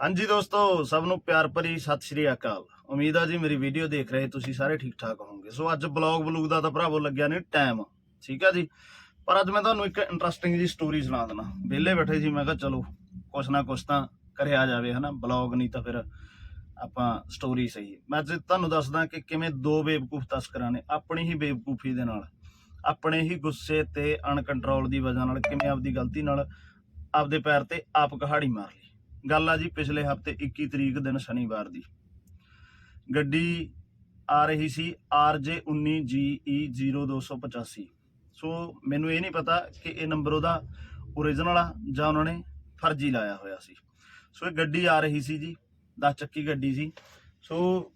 ਹਾਂਜੀ ਦੋਸਤੋ, ਸਭ ਨੂੰ ਪਿਆਰ ਭਰੀ ਸਤਿ ਸ਼੍ਰੀ ਅਕਾਲ। ਉਮੀਦ ਆ ਜੀ ਮੇਰੀ ਵੀਡੀਓ ਦੇਖ ਰਹੇ ਤੁਸੀਂ ਸਾਰੇ ਠੀਕ ਠਾਕ ਹੋਵੋਗੇ। ਸੋ ਅੱਜ ਬਲੌਗ ਬਲੂਗ ਦਾ ਤਾਂ ਭਰਾਵੋ ਲੱਗਿਆ ਨਹੀਂ ਟਾਈਮ, ਠੀਕ ਆ ਜੀ? ਪਰ ਅੱਜ ਮੈਂ ਤੁਹਾਨੂੰ ਇੱਕ ਇੰਟਰਸਟਿੰਗ ਜੀ ਸਟੋਰੀ ਸੁਣਾ ਦੇਣਾ ਵਿਹਲੇ ਬੈਠੇ ਸੀ, ਮੈਂ ਕਿਹਾ ਚਲੋ, ਕੁਛ ਨਾ ਕੁਛ ਤਾਂ ਕਰਿਆ ਜਾਵੇ, ਹਨਾ? ਬਲੌਗ ਨਹੀਂ ਤਾਂ ਫਿਰ ਆਪਾਂ ਸਟੋਰੀ ਸਹੀ ਮੈਂ ਅੱਜ ਤੁਹਾਨੂੰ ਦੱਸਦਾ ਕਿ ਕਿਵੇਂ ਦੋ ਬੇਵਕੂਫ ਤਸਕਰਾਂ ਨੇ, ਆਪਣੀ ਹੀ ਬੇਵਕੂਫੀ ਦੇ ਨਾਲ। ਆਪਣੇ ਹੀ ਗੁੱਸੇ ਤੇ ਅਨਕੰਟਰੋਲ ਦੀ ਵਜ੍ਹਾ ਨਾਲ ਕਿਵੇਂ ਆਪਦੀ ਗਲਤੀ ਨਾਲ ਆਪਦੇ ਪੈਰ ਤੇ ਆਪ ਕਹਾੜੀ ਮਾਰ ਲਈ। ਗੱਲ ਆ ਜੀ ਪਿਛਲੇ ਹਫ਼ਤੇ 21 ਤਰੀਕ ਦਿਨ ਸ਼ਨੀਵਾਰ ਦੀ। ਗੱਡੀ ਆ ਰਹੀ ਸੀ RJ19GE0285 ਸੋ ਮੈਨੂੰ ਇਹ ਨਹੀਂ ਪਤਾ ਕਿ ਇਹ ਨੰਬਰ ਉਹਦਾ ਓਰੀਜਨਲ ਆ ਜਾਂ ਉਹਨਾਂ ਨੇ ਫਰਜ਼ੀ ਲਾਇਆ ਹੋਇਆ ਸੀ। ਸੋ ਇਹ ਗੱਡੀ ਆ ਰਹੀ ਸੀ ਜੀ 10 ਚੱਕੀ ਗੱਡੀ ਸੀ। ਸੋ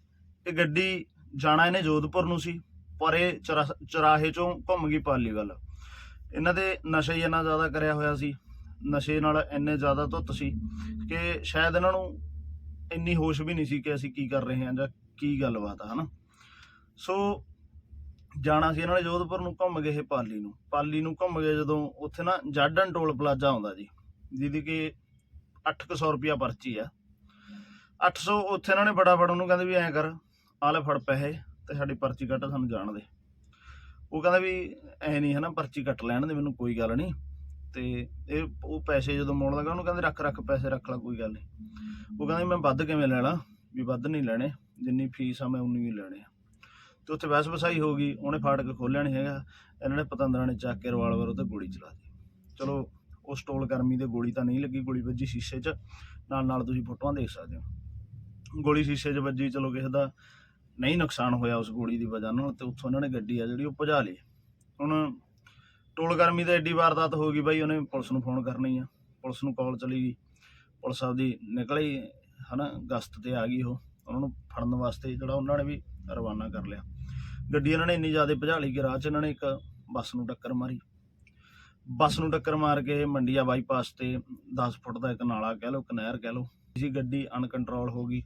ਇਹ ਗੱਡੀ ਜਾਣਾ ਇਹਨੇ ਜੋਧਪੁਰ ਨੂੰ ਸੀ, ਪਰ ਇਹ ਚਰਾ- ਚੁਰਾਹੇ ਚੋਂ ਘੁੰਮ ਗਈ ਪਾਲੀ ਵੱਲ। ਇਹਨਾਂ ਦੇ ਨਸ਼ਾ ਹੀ ਇੰਨਾ ਜ਼ਿਆਦਾ ਕਰਿਆ ਹੋਇਆ ਸੀ। ਨਸ਼ੇ ਨਾਲ ਇੰਨੇ ਜ਼ਿਆਦਾ ਧੁੱਤ ਸੀ ਕਿ ਸ਼ਾਇਦ ਇਹਨਾਂ ਨੂੰ ਇੰਨੀ ਹੋਸ਼ ਵੀ ਨਹੀਂ ਸੀ ਕਿ ਅਸੀਂ ਕੀ ਕਰ ਰਹੇ ਹਾਂ ਜਾਂ ਕੀ ਗੱਲਬਾਤ ਆ, ਹਨਾ? ਸੋ ਜਾਣਾ ਸੀ ਇਹਨਾਂ ਨੇ ਜੋਧਪੁਰ ਨੂੰ ਘੁੰਮ ਗਏ ਇਹ ਪਾਲੀ ਨੂੰ। ਪਾਲੀ ਨੂੰ ਘੁੰਮ ਗਏ ਜਦੋਂ ਉੱਥੇ ਨਾ ਜਾਡਨ ਟੋਲ ਪਲਾਜ਼ਾ ਆਉਂਦਾ ਜੀ, ਜਿਹਦੀ ਕਿ 800 ਰੁਪਿਆ ਪਰਚੀ ਆ। 800 ਉੱਥੇ ਇਹਨਾਂ ਨੇ ਫਟਾਫਟ ਉਹਨੂੰ ਕਹਿੰਦੇ ਵੀ ਐਂ ਕਰ ਆਲੇ ਫੜ ਪੈਸੇ ਤੇ ਸਾਡੀ ਪਰਚੀ ਕੱਟ ਸਾਨੂੰ ਜਾਣ ਦੇ। ਉਹ ਕਹਿੰਦਾ ਵੀ ਐ ਨਹੀਂ, ਹਨਾ, ਪਰਚੀ ਕੱਟ ਲੈਣ ਦੇ, ਮੈਨੂੰ ਕੋਈ ਗੱਲ ਨਹੀਂ। ਤੇ ਇਹ ਉਹ ਪੈਸੇ ਜਦੋਂ ਮੋੜ ਲੱਗਾ, ਉਹਨੂੰ ਕਹਿੰਦੇ, ਰੱਖ ਰੱਖ, ਪੈਸੇ ਰੱਖ ਲੈ, ਕੋਈ ਗੱਲ ਨਹੀਂ ਉਹ ਕਹਿੰਦਾ ਮੈਂ ਵੱਧ ਕਿਵੇਂ ਲੈਣਾ? ਵੀ ਵੱਧ ਨਹੀਂ ਲੈਣੇ, ਜਿੰਨੀ ਫੀਸ ਆ, ਮੈਂ ਉਨੀ ਹੀ ਲੈਣੇ ਆ। ਤੇ ਉੱਥੇ ਬਹਿਸ ਵਸਾਈ ਹੋ ਗਈ, ਉਹਨੇ ਫਾਟਕ ਖੋਲਿਆ ਨਹੀਂ ਹੈਗਾ, ਇਹਨਾਂ ਨੇ ਪਤੰਦਰਾਂ ਨੇ ਚੱਕ ਕੇ ਰਿਵਾਲਵਰ ਉਹਤੇ ਗੋਲੀ ਚਲਾ ਦਿੱਤੀ। ਚਲੋ ਉਸ ਟੋਲ ਕਰਮੀ ਦੇ ਗੋਲੀ ਤਾਂ ਨਹੀਂ ਲੱਗੀ, ਗੋਲੀ ਵੱਜੀ ਸ਼ੀਸ਼ੇ 'ਚ, ਨਾਲ ਨਾਲ ਤੁਸੀਂ ਫੋਟੋਆਂ ਦੇਖ ਸਕਦੇ ਹੋ। ਗੋਲੀ ਸ਼ੀਸ਼ੇ 'ਚ ਵੱਜੀ, ਚਲੋ ਕਿਸੇ ਦਾ ਨਹੀਂ ਨੁਕਸਾਨ ਹੋਇਆ ਉਸ ਗੋਲੀ ਦੀ ਵਜ੍ਹਾ ਨਾਲ, ਤੇ ਉੱਥੋਂ ਇਹਨਾਂ ਨੇ ਗੱਡੀ ਆ ਜਿਹੜੀ, ਉਹ ਭਜਾ ਲਈ। ਹੁਣ ਟੋਲ ਗਰਮੀ ਤੇ ਐਡੀ ਵਾਰਦਾਤ ਹੋ ਗਈ ਬਾਈ, ਉਹਨੇ ਪੁਲਿਸ ਨੂੰ ਫੋਨ ਕਰਨੀ ਆ। ਪੁਲਿਸ ਨੂੰ ਕਾਲ ਚਲੀ ਗਈ। ਪੁਲਿਸ ਆਪਦੀ ਨਿਕਲੀ ਹਨਾ, ਗਸਤ ਤੇ ਆ ਗਈ ਉਹ। ਉਹਨਾਂ ਨੂੰ ਫੜਨ ਵਾਸਤੇ ਜਿਹੜਾ ਉਹਨਾਂ ਨੇ ਵੀ ਰਵਾਨਾ ਕਰ ਲਿਆ। ਗੱਡੀ ਇਹਨਾਂ ਨੇ ਇੰਨੀ ਜ਼ਿਆਦਾ ਭਜਾਲੀ ਕਿ ਰਾਹ 'ਚ ਇਹਨਾਂ ਨੇ ਇੱਕ ਬੱਸ ਨੂੰ ਟੱਕਰ ਮਾਰੀ। ਬੱਸ ਨੂੰ ਟੱਕਰ ਮਾਰ ਕੇ ਮੰਡੀਆ ਬਾਈਪਾਸ ਤੇ 10 ਫੁੱਟ ਦਾ ਇੱਕ ਨਾਲਾ ਕਹਿ ਲਓ, ਇੱਕ ਨਹਿਰ ਕਹਿ ਲਓ ਜੀ ਗੱਡੀ ਅਨਕੰਟਰੋਲ ਹੋ ਗਈ।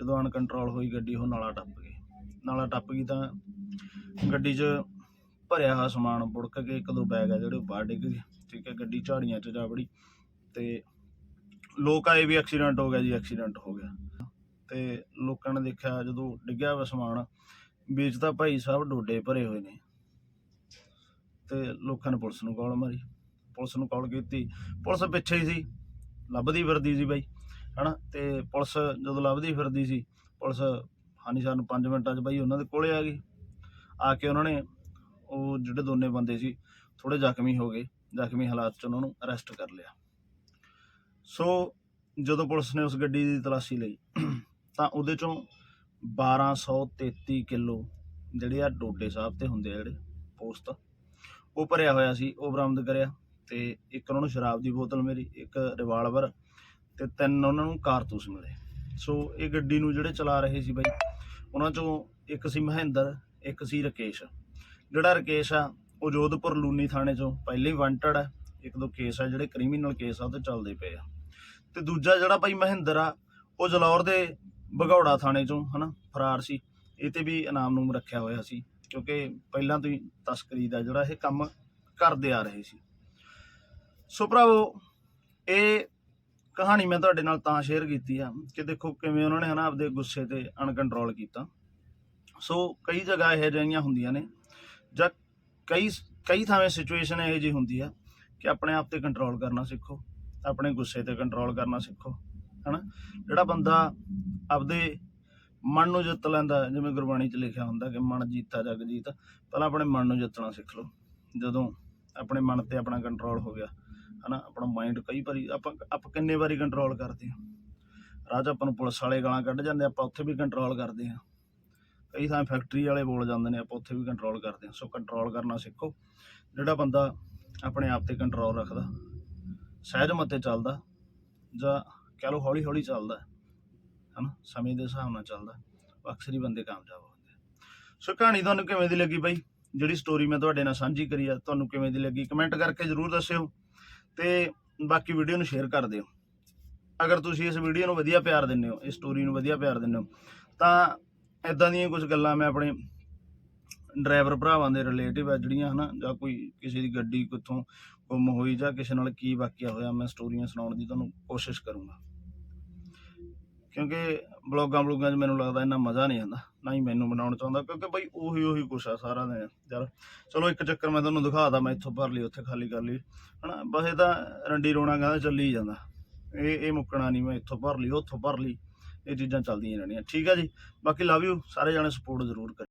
ਜਦੋਂ ਅਨਕੰਟਰੋਲ ਹੋਈ, ਗੱਡੀ ਉਹ ਨਾਲਾ ਟੱਪ ਗਈ। ਨਾਲਾ ਟੱਪ ਗਈ ਤਾਂ ਗੱਡੀ 'ਚ ਭਰਿਆ ਹੋਇਆ ਸਮਾਨ ਬੁੜਕ ਕੇ ਇੱਕ ਦੋ ਬੈਗ ਆ ਜਿਹੜੇ ਉਹ ਬਾਹਰ ਡਿੱਗ ਗਏ। ਠੀਕ ਹੈ, ਗੱਡੀ ਝਾੜੀਆਂ 'ਚ ਜਾ ਵੜੀ ਤੇ ਲੋਕ ਆਏ ਵੀ ਐਕਸੀਡੈਂਟ ਹੋ ਗਿਆ ਜੀ ਐਕਸੀਡੈਂਟ ਹੋ ਗਿਆ। ਤੇ ਲੋਕਾਂ ਨੇ ਦੇਖਿਆ ਜਦੋਂ ਡਿੱਗਿਆ ਵਾ ਸਮਾਨ, ਵਿੱਚ ਤਾਂ ਭਾਈ ਸਾਹਿਬ ਡੋਡੇ ਭਰੇ ਹੋਏ ਨੇ। ਤੇ ਲੋਕਾਂ ਨੇ ਪੁਲਿਸ ਨੂੰ ਕਾਲ ਮਾਰੀ। ਪੁਲਿਸ ਨੂੰ ਕਾਲ ਕੀਤੀ। ਪੁਲਿਸ ਪਿੱਛੇ ਹੀ ਸੀ। ਲੱਭਦੀ ਫਿਰਦੀ ਸੀ ਬਾਈ, ਹਨਾ? ਤੇ ਪੁਲਿਸ ਜਦੋਂ ਲੱਭਦੀ ਫਿਰਦੀ ਸੀ, ਪੁਲਿਸ ਹਾਨੀ ਸਾਨੂੰ 5 ਮਿੰਟਾਂ 'ਚ ਬਾਈ ਉਹਨਾਂ ਦੇ ਕੋਲੇ ਆ ਗਈ। ਆ ਕੇ ਉਹਨਾਂ ਨੇ ਉਹ ਜਿਹੜੇ ਦੋਨੇ ਬੰਦੇ ਸੀ ਥੋੜੇ ਜ਼ਖਮੀ ਹੋ ਗਏ, ਜ਼ਖਮੀ ਹਾਲਾਤ 'ਚ ਉਹਨਾਂ ਨੂੰ ਅਰੈਸਟ ਕਰ ਲਿਆ। ਸੋ ਜਦੋਂ ਪੁਲਿਸ ਨੇ ਉਸ ਗੱਡੀ ਦੀ ਤਲਾਸ਼ੀ ਲਈ, ਤਾਂ ਉਹਦੇ ਚੋਂ 1233 ਕਿਲੋ ਜਿਹੜੇ ਆ ਡੋਡੇ ਸਾਹਿਬ ਤੇ ਹੁੰਦੇ ਆ ਜਿਹੜੇ ਪੋਸਟ ਉਹ ਭਰਿਆ ਹੋਇਆ ਸੀ, ਉਹ ਬਰਾਮਦ ਕਰਿਆ ਤੇ ਇੱਕ ਉਹਨਾਂ ਨੂੰ ਸ਼ਰਾਬ ਦੀ ਬੋਤਲ ਮੇਰੀ ਇੱਕ ਰਿਵਾਲਵਰ ਤੇ ਤਿੰਨ ਉਹਨਾਂ ਨੂੰ ਕਾਰਤੂਸ ਮਿਲੇ। ਸੋ ਇਹ ਗੱਡੀ ਨੂੰ ਜਿਹੜੇ ਚਲਾ ਰਹੇ ਸੀ ਬਾਈ, ਉਹਨਾਂ ਚੋਂ ਇੱਕ ਸੀ ਮਹਿੰਦਰ, ਇੱਕ ਸੀ ਰਕੇਸ਼। ਜਿਹੜਾ ਰਕੇਸ਼ ਆ, ਉਹ ਜੋਧਪੁਰ ਲੂਨੀ ਥਾਣੇ ਚੋਂ ਪਹਿਲੇ ਹੀ ਵਾਂਟਡ ਆ, ਇੱਕ ਦੋ ਕੇਸ ਆ ਜਿਹੜੇ ਕ੍ਰਿਮੀਨਲ ਕੇਸ ਆ ਉਹਦੇ ਚੱਲਦੇ ਪਏ ਆ। ਤੇ ਦੂਜਾ ਜਿਹੜਾ ਭਾਈ ਮਹਿੰਦਰ ਆ, ਉਹ ਜਲੌਰ ਦੇ ਭਗੌੜਾ ਥਾਣੇ ਚੋਂ, ਹਨਾ, ਫਰਾਰ ਸੀ। ਇਹ ਤੇ ਵੀ ਇਨਾਮ ਨੂੰ ਰੱਖਿਆ ਹੋਇਆ ਸੀ, ਕਿਉਂਕਿ ਪਹਿਲਾਂ ਤੋਂ ਹੀ ਤਸਕਰੀ ਦਾ ਜਿਹੜਾ ਇਹ ਕੰਮ ਕਰਦੇ ਆ ਰਹੇ ਸੀ। ਸੋ ਭਰਾਵੋ, ਇਹ ਕਹਾਣੀ ਮੈਂ ਤੁਹਾਡੇ ਨਾਲ ਤਾਂ ਸ਼ੇਅਰ ਕੀਤੀ ਆ ਕਿ ਦੇਖੋ ਕਿਵੇਂ ਉਹਨਾਂ ਨੇ ਹਨਾ ਆਪਦੇ ਗੁੱਸੇ ਤੇ ਅਨਕੰਟਰੋਲ ਕੀਤਾ। ਸੋ ਕਈ ਜਗ੍ਹਾ ਇਹੋ ਜਿਹੀਆਂ ਹੁੰਦੀਆਂ ਨੇ ਜਾਂ ਕਈ ਕਈ ਥਾਵੇਂ ਸਿਚੁਏਸ਼ਨ ਇਹੋ ਜਿਹੀ ਹੁੰਦੀ ਆ ਕਿ ਆਪਣੇ ਆਪ ਤੇ ਕੰਟਰੋਲ ਕਰਨਾ ਸਿੱਖੋ, ਆਪਣੇ ਗੁੱਸੇ ਤੇ ਕੰਟਰੋਲ ਕਰਨਾ ਸਿੱਖੋ, ਹਨਾ? ਜਿਹੜਾ ਬੰਦਾ ਆਪਦੇ ਮਨ ਨੂੰ ਜਿੱਤ ਲੈਂਦਾ, ਜਿਵੇਂ ਗੁਰਬਾਣੀ 'ਚ ਲਿਖਿਆ ਹੁੰਦਾ ਕਿ ਮਨ ਜੀਤਾ, ਜਗ ਜੀਤ, ਪਹਿਲਾਂ ਆਪਣੇ ਮਨ ਨੂੰ ਜਿੱਤਣਾ ਸਿੱਖ ਲਓ। ਜਦੋਂ ਆਪਣੇ ਮਨ ਤੇ ਆਪਣਾ ਕੰਟਰੋਲ ਹੋ ਗਿਆ, ਹਨਾ? ਆਪਣਾ ਮਾਈਂਡ ਕਈ ਵਾਰੀ, ਆਪਾਂ ਆਪਾਂ ਕਿੰਨੇ ਵਾਰੀ ਕੰਟਰੋਲ ਕਰਦੇ ਹਾਂ ਰਾਜ ਆਪਾਂ ਨੂੰ ਪੁਲਿਸ ਵਾਲੇ ਗਾਲਾਂ ਕੱਢ ਜਾਂਦੇ ਆਪਾਂ ਉੱਥੇ ਵੀ ਕੰਟਰੋਲ ਕਰਦੇ ਹਾਂ ਕਈ ਥਾਂ ਫੈਕਟਰੀ ਵਾਲੇ ਬੋਲ ਜਾਂਦੇ ਨੇ, ਆਪਾਂ ਉੱਥੇ ਵੀ ਕੰਟਰੋਲ ਕਰਦੇ ਹਾਂ। ਸੋ ਕੰਟਰੋਲ ਕਰਨਾ ਸਿੱਖੋ। ਜਿਹੜਾ ਬੰਦਾ ਆਪਣੇ ਆਪ ਤੇ ਕੰਟਰੋਲ ਰੱਖਦਾ, ਸਹਿਜ ਮਤੇ ਚੱਲਦਾ, ਜਾਂ ਕਹਿ ਲਓ ਹੌਲੀ ਹੌਲੀ ਚੱਲਦਾ, ਹਨਾ, ਸਮੇਂ ਦੇ ਹਿਸਾਬ ਨਾਲ ਚੱਲਦਾ ਅਕਸਰ ਹੀ ਬੰਦੇ ਕਾਮਯਾਬ ਹੁੰਦੇ ਸੋ ਕਹਾਣੀ ਤੁਹਾਨੂੰ ਕਿਵੇਂ ਦੀ ਲੱਗੀ ਬਾਈ? ਜਿਹੜੀ ਸਟੋਰੀ ਮੈਂ ਤੁਹਾਡੇ ਨਾਲ ਸਾਂਝੀ ਕਰੀ ਆ, ਤੁਹਾਨੂੰ ਕਿਵੇਂ ਦੀ ਲੱਗੀ? ਕਮੈਂਟ ਕਰਕੇ ਜਰੂਰ ਦੱਸਿਓ ਤੇ ਬਾਕੀ ਵੀਡੀਓ ਨੂੰ ਸ਼ੇਅਰ ਕਰ ਦਿਓ। ਅਗਰ ਤੁਸੀਂ ਇਸ ਵੀਡੀਓ ਨੂੰ ਵਧੀਆ ਪਿਆਰ ਦਿੰਦੇ ਹੋ, ਇਸ ਸਟੋਰੀ ਨੂੰ ਵਧੀਆ ਪਿਆਰ ਦਿੰਦੇ ਹੋ, ਤਾਂ ਇਦਾਂ ਦੀਆਂ ਕੁਝ ਗੱਲਾਂ ਮੈਂ ਆਪਣੇ ਡਰਾਈਵਰ ਭਰਾਵਾਂ ਦੇ ਰਿਲੇਟਿਵ ਆ, ਜਿਹੜੀਆਂ ਹਨਾ, ਜਾਂ ਕੋਈ ਕਿਸੇ ਦੀ ਗੱਡੀ ਕਿੱਥੋਂ ਗੁੰਮ ਹੋਈ ਜਾਂ ਕਿਸੇ ਨਾਲ ਕੀ ਵਾਕਿਆ ਹੋਇਆ, ਮੈਂ ਸਟੋਰੀਆਂ ਸੁਣਾਉਣ ਦੀ ਤੁਹਾਨੂੰ ਕੋਸ਼ਿਸ਼ ਕਰੂੰਗਾ। ਕਿਉਂਕਿ ਬਲੌਗਾਂ ਬਲੌਗਾਂ 'ਚ ਮੈਨੂੰ ਲੱਗਦਾ ਇੰਨਾ ਮਜ਼ਾ ਨਹੀਂ ਆਉਂਦਾ, ਨਾ ਹੀ ਮੈਨੂੰ ਬਣਾਉਣ ਚਾਹੁੰਦਾ ਕਿਉਂਕਿ ਬਈ ਉਹੀ ਉਹੀ ਕੁਛ ਆ ਸਾਰਾ ਦਿਨ ਯਾਰ। ਚਲੋ ਇੱਕ ਚੱਕਰ ਮੈਂ ਤੁਹਾਨੂੰ ਦਿਖਾਤਾ, ਮੈਂ ਇੱਥੋਂ ਭਰ ਲਈ, ਉੱਥੇ ਖਾਲੀ ਕਰ ਲਈ, ਹਨਾ। ਬਸ ਇਹ ਤਾਂ ਰੰਡੀ ਰੋਣਾ ਕਹਿੰਦਾ ਚੱਲੀ ਜਾਂਦਾ। ਇਹ ਇਹ ਮੁੱਕਣਾ ਨਹੀਂ, ਮੈਂ ਇੱਥੋਂ ਭਰ ਲਈ, ਉੱਥੋਂ ਭਰ ਲਈ। ਇਹ ਚੀਜ਼ਾਂ ਚੱਲਦੀਆਂ ਰਹਿਣੀਆਂ। ਠੀਕ ਆ ਜੀ। ਬਾਕੀ ਲਵ ਯੂ ਸਾਰੇ ਜਾਣੇ ਸਪੋਰਟ ਜ਼ਰੂਰ ਕਰਿਓ।